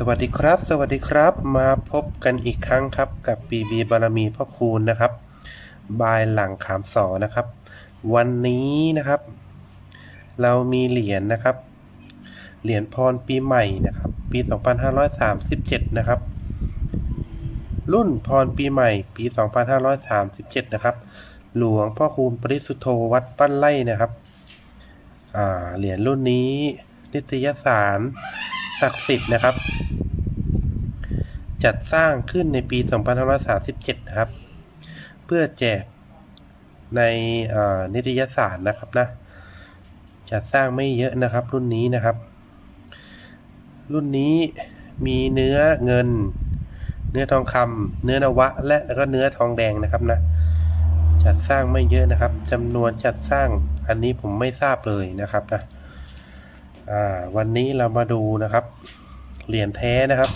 สวัสดีครับ สวัสดีครับ มาพบกันอีกครั้งครับกับปีบีบารมีพ่อคูณนะครับ บายหลังขามสอนะครับ วันนี้นะครับ เรามีเหรียญนะครับ เหรียญพรปีใหม่นะครับ ปี 2537 นะครับ รุ่นพรปีใหม่ ปี 2537 นะครับ หลวงพ่อคูณปริสุทโธวัดปั้นไร่นะครับเหรียญรุ่นนี้นิตยสาร ศักดิ์สิทธิ์นะครับ จัดสร้างขึ้นในปี 2537 นะครับ เพื่อแจกในนิตยสารนะครับนะ จัดสร้างไม่เยอะนะครับ รุ่นนี้นะครับ รุ่นนี้มีเนื้อเงิน เนื้อทองคำเนื้อนวะ และแล้วก็เนื้อทองแดงนะครับนะ จัดสร้างไม่เยอะนะครับจำนวนจัดสร้างอันนี้ผมไม่ทราบเลยนะครับนะ อ่าวันนี้เรามาดูนะครับ เหรียญแท้นะครับ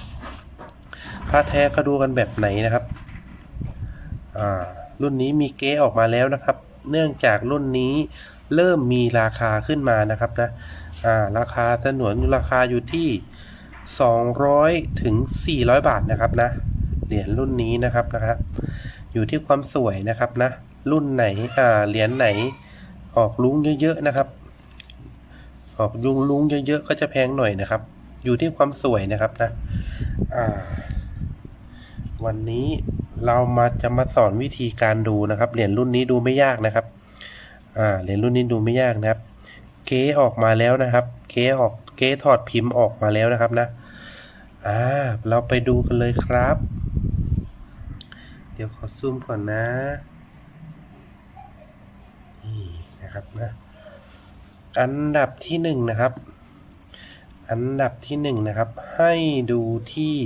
พระแท้เขาดูกันแบบไหนนะครับอ่ารุ่นนี้มีเก๊ออกมาแล้วนะครับ เนื่องจากรุ่นนี้เริ่มมีราคาขึ้นมานะครับนะอ่าราคาสนวนราคาอยู่ที่ 200ถึง400 บาทนะครับนะเหรียญรุ่นนี้นะครับนะครับ อยู่ที่ความสวยนะครับนะรุ่นไหนอ่าเหรียญไหนออกลุ้งเยอะๆนะครับ ออกยุงลุงเยอะๆก็จะแพงหน่อยนะครับ อยู่ที่ความสวยนะครับนะวันนี้เรามาจะมาสอนวิธีการดูนะครับ เหรียญรุ่นนี้ดูไม่ยากนะครับเหรียญรุ่นนี้ดูไม่ยากนะครับ เก๊ออกมาแล้วนะครับ เก๊ออกเก๊ถอดพิมพ์ออกมาแล้วนะครับนะอ่าเราไปดูกันเลยครับ เดี๋ยวขอซูมก่อนนะนี่นะครับนะ อันดับที่หนึ่งนะครับ อันดับที่หนึ่งนะครับ ให้ดูที่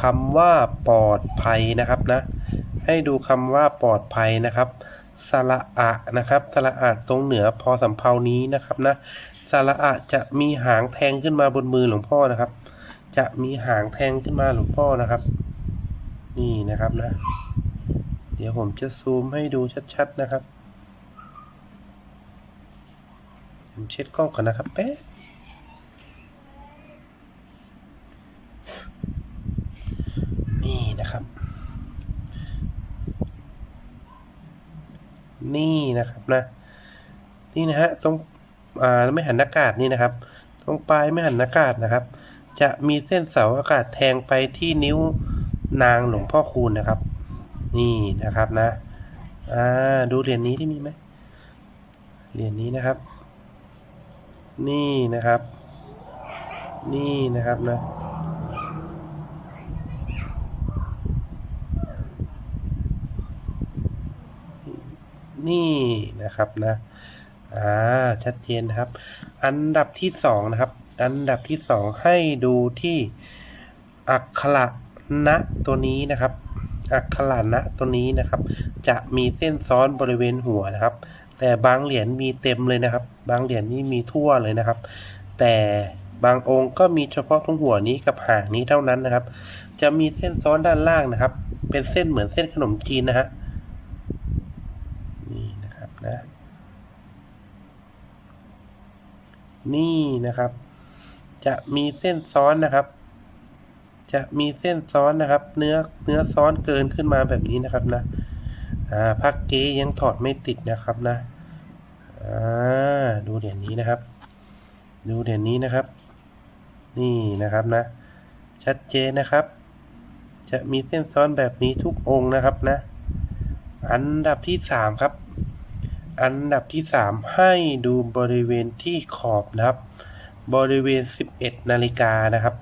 คำว่าปลอดภัยนะครับนะ ให้ดูคำว่าปลอดภัยนะครับ สระอะนะครับ สระอะตรงเหนือพอสำเพานี้นะครับนะ สระอะจะมีหางแทงขึ้นมาบนมือหลวงพ่อนะครับ จะมีหางแทงขึ้นมาหลวงพ่อนะครับ นี่นะครับนะ เดี๋ยวผมจะซูมให้ดูชัดๆนะครับ ผมเช็ดกล้องก่อนนะครับแป๊บนี่นะครับ นี่นะครับนะนี่นะฮะตรงอ่าไม่หันอากาศนี่นะครับ ตรงปลายไม่หันอากาศนะครับ จะมีเส้นเสาอากาศแทงไปที่นิ้วนางหลวงพ่อคูณนะครับ นี่นะครับนะอ่าดูเหรียญนี้ที่มีไหมเหรียญนี้นะครับ นี่นะครับ นี่นะครับนะนี่นะครับนะอ่าชัดเจนนะครับ อันดับที่สองนะครับ อันดับที่สองให้ดูที่อักขระณตัวนี้นะครับ อักขระณตัวนี้นะครับ จะมีเส้นซ้อนบริเวณหัวนะครับ แต่บางเหรียญมีเต็มเลยนะครับ บางเหรียญนี่มีทั่วเลยนะครับ แต่บางองค์ก็มีเฉพาะตรงหัวนี้กับหางนี้เท่านั้นนะครับ จะมีเส้นซ้อนด้านล่างนะครับ เป็นเส้นเหมือนเส้นขนมจีนนะฮะนี่นะครับนะนี่นะครับ จะมีเส้นซ้อนนะครับ จะมีเส้นซ้อนนะครับ เนื้อเนื้อซ้อนเกินขึ้นมาแบบนี้นะครับนะ อ่าพักเก๊ยังถอดไม่ติดนะครับนะอ่าดูเหรียญนี้นะครับ ดูเหรียญนี้นะครับ นี่นะครับนะ ชัดเจนนะครับ จะมีเส้นซ้อนแบบนี้ทุกองค์นะครับนะ อันดับที่สามครับ อันดับที่สามให้ดูบริเวณที่ขอบนะครับ บริเวณ 11นาฬิกานะครับ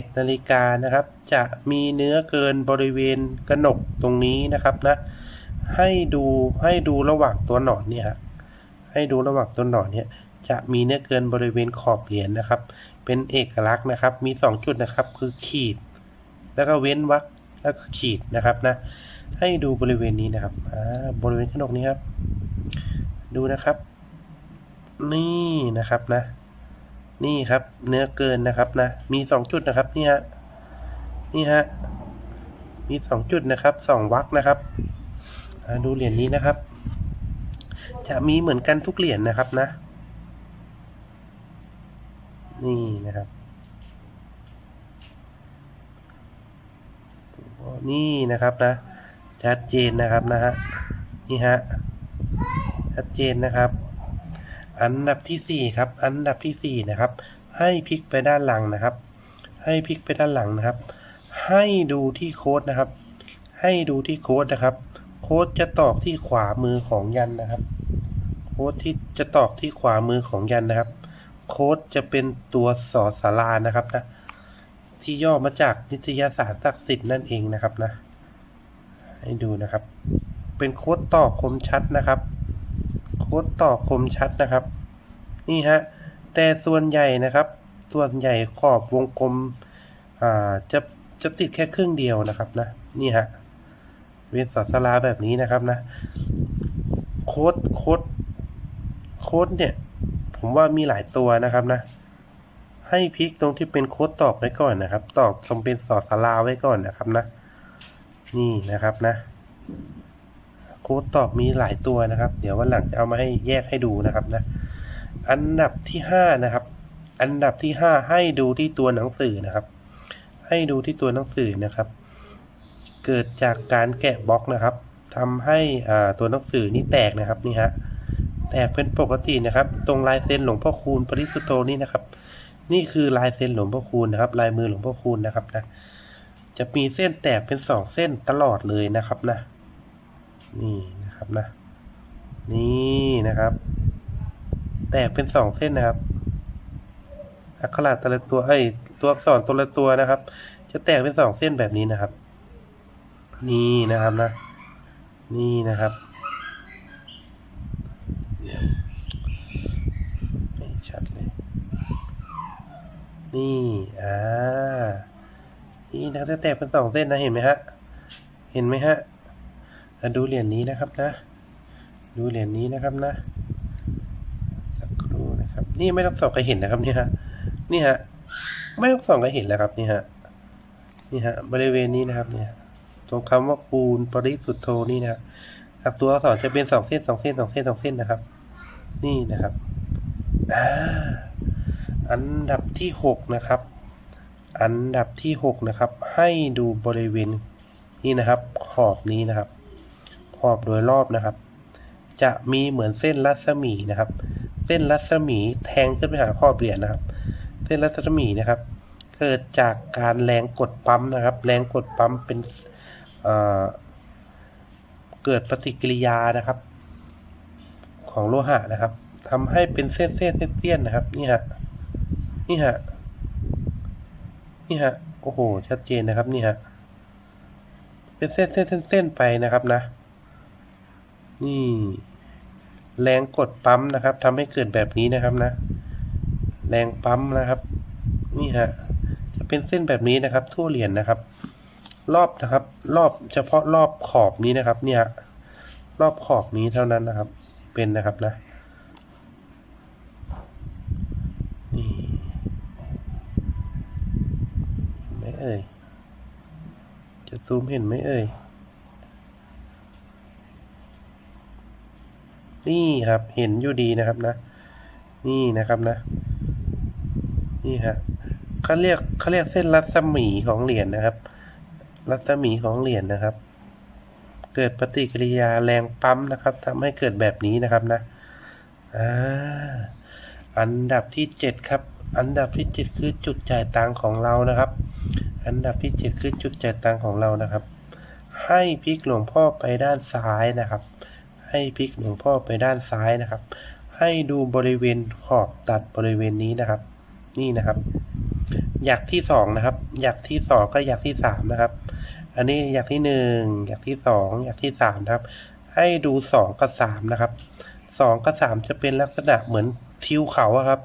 11นาฬิกานะครับ จะมีเนื้อเกินบริเวณกระหนกตรงนี้นะครับนะ ให้ดูให้ดูระหว่างตัวหนอนเนี่ยฮะให้ดูระหว่างตัวหนอนเนี่ยจะมีเนื้อเกินบริเวณขอบเหรียญนะครับ เป็นเอกลักษณ์นะครับ มี 2 จุดนะครับคือขีด แล้วก็เว้นวรรคแล้วก็ขีดนะครับนะ ให้ดูบริเวณนี้นะครับบริเวณขนกนี้ครับ ดูนะครับ นี่นะครับนะ นี่ครับเนื้อเกินนะครับนะ มีสองจุดนะครับนี่ฮะนี่ฮะมีสองจุดนะครับสองวรรคนะครับ ดูเหรียญนี้นะครับ จะมีเหมือนกันทุกเหรียญนะครับนะ นี่นะครับนี่นะครับนะ ชัดเจนนะครับนะฮะนี่ฮะชัดเจนนะครับ อันดับที่ 4 ครับ อันดับที่ 4 นะครับ ให้พลิกไปด้านหลังนะครับ ให้พลิกไปด้านหลังนะครับ ให้ดูที่โค้ดนะครับ ให้ดูที่โค้ดนะครับ โค้ดจะตอกที่ขวามือของยันนะครับ โค้ดที่จะตอกที่ขวามือของยันนะครับ โค้ดจะเป็นตัวสอสารานะครับนะที่ย่อมาจากนิตยสารศักดิ์สิทธิ์นั่นเองนะครับนะ ให้ดูนะครับ เป็นโค้ดต่อคมชัดนะครับ โค้ดต่อคมชัดนะครับ นี่ฮะแต่ส่วนใหญ่นะครับ ส่วนใหญ่ขอบวงกลมอ่าจะจะติดแค่ครึ่งเดียวนะครับนะ นี่ฮะ เวียนสอสลาแบบนี้นะครับนะ โค้ดโค้ดโค้ดเนี่ย ผมว่ามีหลายตัวนะครับนะ ให้พลิกตรงที่เป็นโค้ดตอกไว้ก่อนนะครับ ตอกตรงเป็นสอดสลาไว้ก่อนนะครับนะ นี่นะครับนะ โค้ดตอกมีหลายตัวนะครับ เดี๋ยววันหลังจะเอามาให้แยกให้ดูนะครับนะ อันดับที่ห้านะครับ อันดับที่ห้าให้ดูที่ตัวหนังสือนะครับ ให้ดูที่ตัวหนังสือนะครับ เกิดจากการแกะบล็อกนะครับทำให้ตัวหนังสือนี่แตกนะครับนี่ฮะแตกเป็นปกตินะครับ ตรงลายเซ็นหลวงพ่อคูณปริสุโธนี่นะครับ นี่คือลายเซ็นหลวงพ่อคูณนะครับ ลายมือหลวงพ่อคูณนะครับนะจะมีเส้นแตกเป็นสองเส้นตลอดเลยนะครับนะ นี่นะครับนะ นี่นะครับ แตกเป็นสองเส้นนะครับอักขระแต่ละตัวเอ้ตัวอักษรตัวละตัวนะครับ จะแตกเป็นสองเส้นแบบนี้นะครับ นี่นะครับนะ นี่นะครับเดี๋ยวไม่ชัดเลย นี่ อ่า นี่นะจะแตกเป็นสองเส้นนะ เห็นไหมฮะ เห็นไหมฮะอะดูเหรียญนี้นะครับนะ ดูเหรียญนี้นะครับนะ สักครู่นะครับ นี่ไม่ต้องส่องก็เห็นนะครับเนี่ยฮะ นี่ฮะ ไม่ต้องส่องก็เห็นแล้วครับนี่ฮะ นี่ฮะ บริเวณนี้นะครับเนี่ย ตรงคำว่าคูณปริสุทธโธนี่นะครับตัวอักษรจะเป็นสองเส้นสองเส้นสองเส้นสองเส้นนะครับ นี่นะครับอ่าอันดับที่หกนะครับ อันดับที่หกนะครับ ให้ดูบริเวณนี่นะครับ ขอบนี้นะครับ ขอบโดยรอบนะครับ จะมีเหมือนเส้นรัศมีนะครับ เส้นรัศมีแทงขึ้นไปหาขอบเหรียญนะครับ เส้นรัศมีนะครับ เกิดจากการแรงกดปั๊มนะครับ แรงกดปั๊มเป็น เเกิดปฏิกิริยานะครับ ของโลหะนะครับทำให้เป็นเส้นเส้นเส้นเส้นนะครับ นี่ฮะนี่ฮะนี่ฮะโอ้โหชัดเจนนะครับนี่ฮะเป็นเส้นเส้นเส้นเส้นไปนะครับนะ นี่แรงกดปั๊มนะครับทำให้เกิดแบบนี้นะครับนะ แรงปั๊มนะครับ นี่ฮะจะเป็นเส้นแบบนี้นะครับ ทั่วเหรียญนะครับ รอบนะครับ รอบเฉพาะรอบขอบนี้นะครับ เนี่ย รอบขอบนี้เท่านั้นนะครับ เป็นนะครับนะนี่เห็นไม่เอ่ยจะซูมเห็นไหมเอ่ยนี่ครับเห็นอยู่ดีนะครับนะ นี่นะครับนะ นี่ฮะเขาเรียกเขาเรียกเส้นรัศมีของเหรียญนะครับ รัศมีของเหรียญนะครับ เกิดปฏิกิริยาแรงปั๊มนะครับทำให้เกิดแบบนี้นะครับนะอ่าอันดับที่เจ็ดครับ อันดับที่เจ็ดคือจุดจ่ายตังของเรานะครับ อันดับที่เจ็ดคือจุดจ่ายตังของเรานะครับ ให้พลิกหลวงพ่อไปด้านซ้ายนะครับ ให้พลิกหลวงพ่อไปด้านซ้ายนะครับ ให้ดูบริเวณขอบตัดบริเวณนี้นะครับ นี่นะครับ หยักที่สองนะครับ หยักที่สองก็หยักที่สามนะครับ อันนี้หยักที่หนึ่งหยักที่สองหยักที่สามครับ ให้ดูสองกับสามนะครับสองกับสามจะเป็นลักษณะเหมือนทิวเขาครับ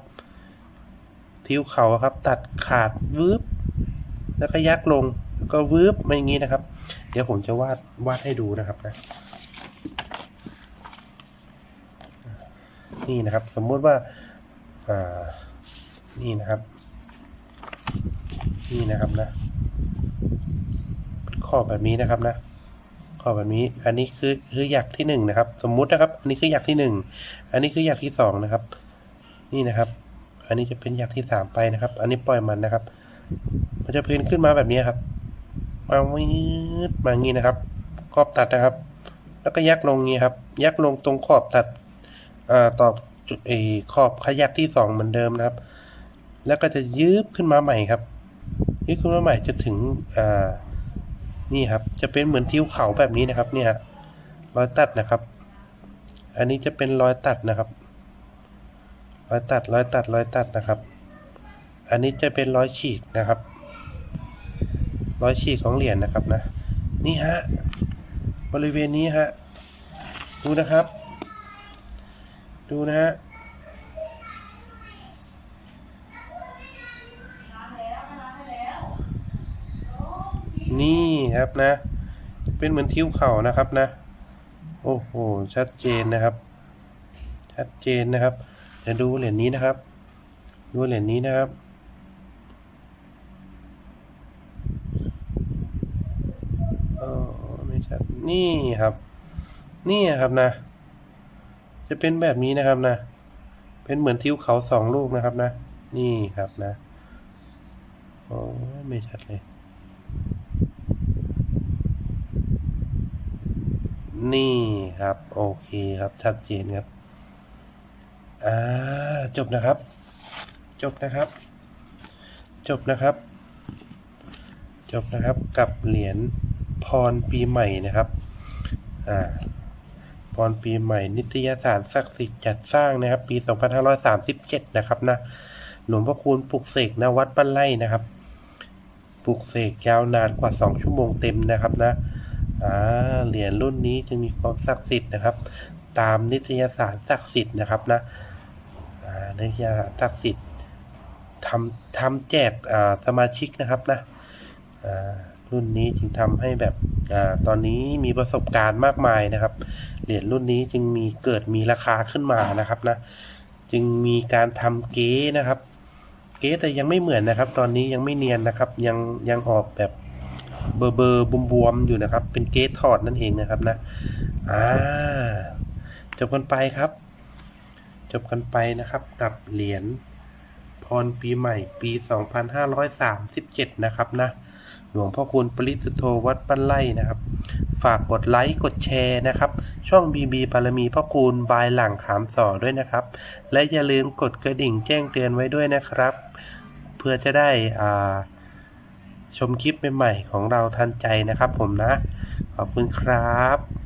ทิวเขาครับ ตัดขาดวืบแล้วก็ยักลงก็วืบมาอย่างนี้นะครับ เดี๋ยวผมจะวาดวาดให้ดูนะครับนะนี่นะครับ สมมุติว่าอ่านี่นะครับ นี่นะครับนะ ข้อแบบนี้นะครับนะข้อแบบนี้ อันนี้คือคือหยักที่หนึ่งนะครับ สมมุตินะครับ อันนี้คือหยักที่หนึ่ง อันนี้คือหยักที่สองนะครับ นี่นะครับ อันนี้จะเป็นหยักที่สามไปนะครับ อันนี้ปล่อยมันนะครับ มันจะเพนขึ้นมาแบบนี้ครับ มาวิดมางี้นะครับ ขอบตัดนะครับ แล้วก็ยักลงงี้ครับ ยักลงตรงขอบตัดอ่าตอบจุดเออขอบขยักที่สองเหมือนเดิมนะครับ แล้วก็จะยืบขึ้นมาใหม่ครับ ยืบขึ้นมาใหม่จะถึงอ่า นี่ครับ จะเป็นเหมือนทิวเขาแบบนี้นะครับ เนี่ยรอยตัดนะครับ อันนี้จะเป็นรอยตัดนะครับ รอยตัดรอยตัดรอยตัดนะครับ อันนี้จะเป็นรอยฉีกนะครับ รอยฉีกของเหรียญนะครับนะ นี่ฮะ บริเวณนี้ฮะ ดูนะครับ ดูนะฮะ นี่ครับนะ เป็นเหมือนทิ้วเข่านะครับนะ โอ้โห ชัดเจนนะครับ ชัดเจนนะครับเดี๋ยวดูเหรียญนี้นะครับ ดูเหรียญนี้นะครับ เออไม่ชัด นี่ครับ นี่ครับนะ จะเป็นแบบนี้นะครับนะ เป็นเหมือนทิวเขาสองลูกนะครับนะ นี่ครับนะ โอ้ไม่ชัดเลย นี่ครับ โอเคครับ ชัดเจนครับ อ่า จบนะครับ จบนะครับ จบนะครับ จบนะครับ กับเหรียญพรปีใหม่นะครับ อ่าพรปีใหม่ นิตยสารศักดิ์สิทธิ์จัดสร้างนะครับ ปี 2537 นะครับนะ หลวงพ่อคูณปลุกเสกณวัดบ้านไร่นะครับ ปลุกเสกยาวนานกว่า 2 ชั่วโมงเต็มนะครับนะ อ่าเหรียญรุ่นนี้จะมีความศักดิ์สิทธิ์นะครับ ตามนิตยสารศักดิ์สิทธิ์นะครับนะอ่านิตยสารศักดิ์สิทธิ์ทำทำแจกอ่าสมาชิกนะครับนะอ่ารุ่นนี้จึงทำให้แบบอ่าตอนนี้มีประสบการณ์มากมายนะครับ เหรียญรุ่นนี้จึงมีเกิดมีราคาขึ้นมานะครับนะจึงมีการทำเก๊นะครับ เก๊แต่ยังไม่เหมือนนะครับ ตอนนี้ยังไม่เนียนนะครับ ยังยังออกแบบ เบอร์เบอร์บวมๆอยู่นะครับ เป็นเก๊ถอดนั่นเองนะครับนะอ่าจบกันไปครับ จบกันไปนะครับกับเหรียญพรปีใหม่ปี 2537 นะครับนะหลวงพ่อคุณปริสุทโธวัดบ้านไร่นะครับ ฝากกดไลค์กดแชร์นะครับ ช่องบีบีบารมีพ่อคูณบายหลังขามสอด้วยนะครับ และอย่าลืมกดกระดิ่งแจ้งเตือนไว้ด้วยนะครับ เพื่อจะได้อ่า ชมคลิปใหม่ๆของเราทันใจนะครับผมนะ ขอบคุณครับ